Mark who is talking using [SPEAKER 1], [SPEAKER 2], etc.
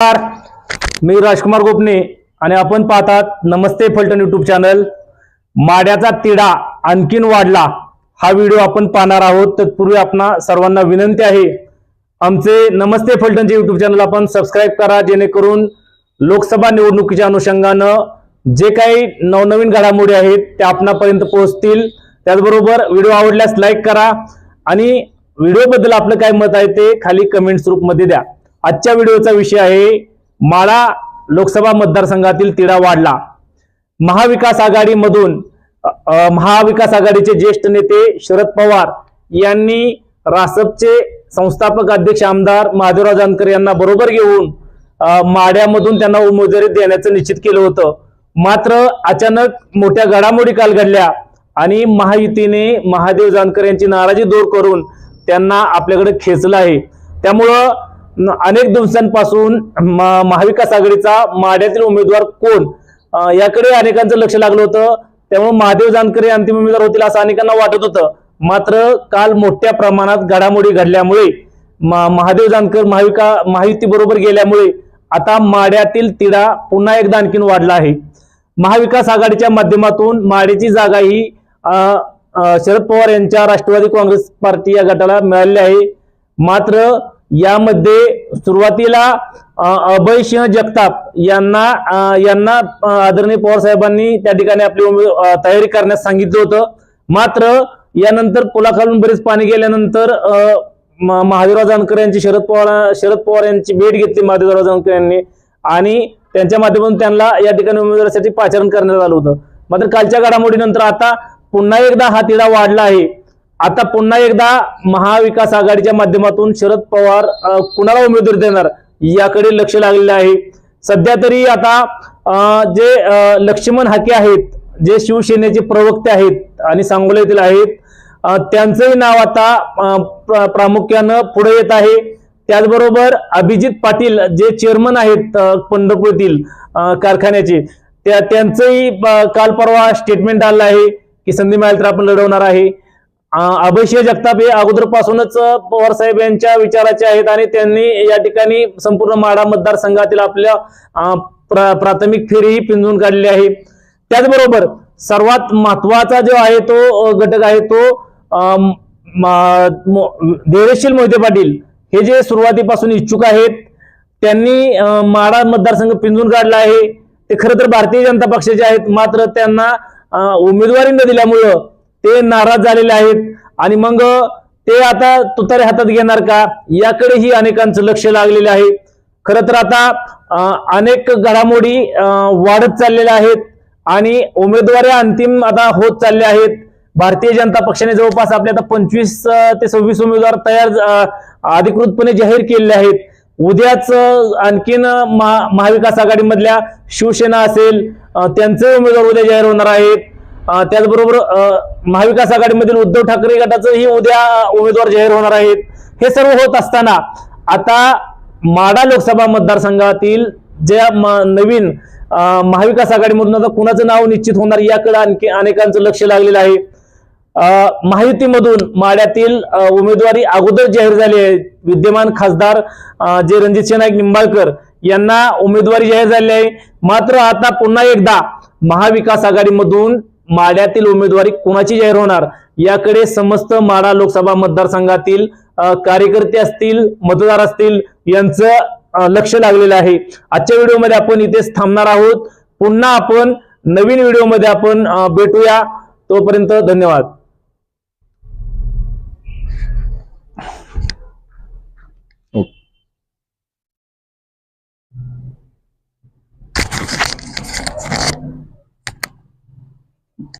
[SPEAKER 1] नमस्कार. मी राजकुमार गोपने आणि आपण पाहतात नमस्ते फलटण युट्यूब चॅनल माड्याचा तिढा आणखीन वाढला. हा व्हिडिओ आपण पाहणार आहोत. तत्पूर्वी आपणा सर्वांना विनंती आहे आमचे नमस्ते फलटणचे युट्यूब चॅनल आपण सबस्क्राईब करा जेणेकरून लोकसभा निवडणुकीच्या अनुषंगानं जे काही नवनवीन घडामोडी आहेत त्या आपणापर्यंत पोहोचतील. त्याचबरोबर व्हिडिओ आवडल्यास लाईक करा आणि व्हिडिओबद्दल आपलं काय मत आहे ते खाली कमेंट्स रूपमध्ये द्या. आजच्या व्हिडिओचा विषय आहे माळा लोकसभा मतदारसंघातील तिढा वाढला. महाविकास आघाडीमधून महाविकास आघाडीचे ज्येष्ठ नेते शरद पवार यांनी रासपचे संस्थापक अध्यक्ष आमदार महादेवराव जानकर यांना बरोबर घेऊन माड्यामधून त्यांना उमेदवारी देण्याचं निश्चित केलं होतं. मात्र अचानक मोठ्या घडामोडी काल घडल्या आणि महायुतीने महादेव जानकर यांची नाराजी दूर करून त्यांना आपल्याकडे खेचलं आहे. त्यामुळं अनेक दिवसांपासून म- महाविकास आघाडीचा माड्यातील उमेदवार कोण? याकडे अनेकांचं लक्ष लागलं होतं. त्यामुळे महादेव जानकर हे अंतिम उमेदवार होतील असं अनेकांना वाटत होतं. मात्र काल मोठ्या प्रमाणात घडामोडी घडल्यामुळे महादेव जानकर महाविका महायुती बरोबर गेल्यामुळे आता माड्यातील तिढा पुन्हा एकदा आणखीन वाढला आहे. महाविकास आघाडीच्या माध्यमातून माड्याची जागा ही शरद पवार यांच्या राष्ट्रवादी काँग्रेस पार्टी या गटाला मिळाली आहे. मात्र यामध्ये सुरुवातीला अभय सिंह जगताप यांना यांना आदरणीय पवार साहेबांनी त्या ठिकाणी आपली तयारी करण्यास सांगितलं होतं. मात्र यानंतर पुलाखालून बरेच पाणी गेल्यानंतर महादेवराव जानकर यांची शरद पवार शरद पवार यांची भेट घेतली महादेवराव जानकर यांनी. आणि त्यांच्या माध्यमातून त्यांना या ठिकाणी उमेदवारासाठी पाचारण करण्यात आलं होतं. मात्र कालच्या घडामोडीनंतर आता पुन्हा एकदा हा तिढा वाढला आहे. आता पुन्हा एकदा महाविकास आघाडीच्या माध्यमातून शरद पवार कुणाला उमेदवारी देणार? याकडे लक्ष लागलेलं आहे. सध्या तरी आता जे लक्ष्मण हाके आहेत जे शिवसेनेचे प्रवक्ते आहेत आणि सांगोला येथील आहेत त्यांचंही नाव आता प्र- प्रामुख्यानं पुढे येत आहे. त्याचबरोबर अभिजित पाटील जे चेअरमन आहेत पंढरपूर येथील कारखान्याचे त्या त्यांचंही काल परवा स्टेटमेंट आलं आहे की संधी मिळाली तर आपण लढवणार आहे. अभयसिंह जगताप हे अगोदरपासूनच पवार साहेब यांच्या विचाराचे आहेत आणि त्यांनी या ठिकाणी संपूर्ण माडा मतदारसंघातील आपल्या प्रा- प्राथमिक फेरीही पिंजून काढली आहे. त्याचबरोबर सर्वात महत्त्वाचा जो आहे तो घटक आहे तो धैर्यशील मोहिते पाटील हे जे सुरुवातीपासून इच्छुक आहेत त्यांनी माडा मतदारसंघ पिंजून काढला आहे. ते खरं तर भारतीय जनता पक्षाचे आहेत मात्र त्यांना उमेदवारी न दिल्यामुळं ते नाराज झालेले आहेत. आणि मग ते आता तुतारे हातात घेणार का? याकडेही अनेकांचं लक्ष लागलेलं आहे. खरं तर आता अनेक घडामोडी वाढत चाललेल्या आहेत. आणि उमेदवारी अंतिम आता होत चालल्या आहेत. भारतीय जनता पक्षाने जवळपास आपले आता पंचवीस ते सव्वीस उमेदवार तयार अधिकृतपणे जाहीर केलेले आहेत. उद्याच आणखीन महा- महाविकास आघाडीमधल्या शिवसेना असेल त्यांचे उमेदवार उद्या जाहीर होणार आहेत. त्याचबरोबर महाविकास आघाडीमधील उद्धव ठाकरे गटाचंही उद्या उमेदवार जाहीर होणार आहेत. हे सर्व होत असताना आता माडा लोकसभा मतदारसंघातील ज्या म- नवीन महाविकास आघाडीमधून आता कुणाचं नाव निश्चित होणार याकडे आणखी अनेकांचं लक्ष लागलेलं आहे. महायुतीमधून माड्यातील उमेदवारी अगोदर जाहीर झाली आहे. विद्यमान खासदार जे रणजित नाईक निंबाळकर यांना उमेदवारी जाहीर झाली आहे. मात्र आता पुन्हा एकदा महाविकास आघाडीमधून माड्यातील उमेदवारी कोणाची जाहीर होणार? याकडे समस्त माडा लोकसभा मतदारसंघातील कार्यकर्ते असतील मतदार असतील यांचं लक्ष लागलेलं आहे. आजच्या व्हिडिओमध्ये आपण इथेच थांबणार आहोत. पुन्हा आपण नवीन व्हिडिओमध्ये आपण भेटूया. तोपर्यंत धन्यवाद.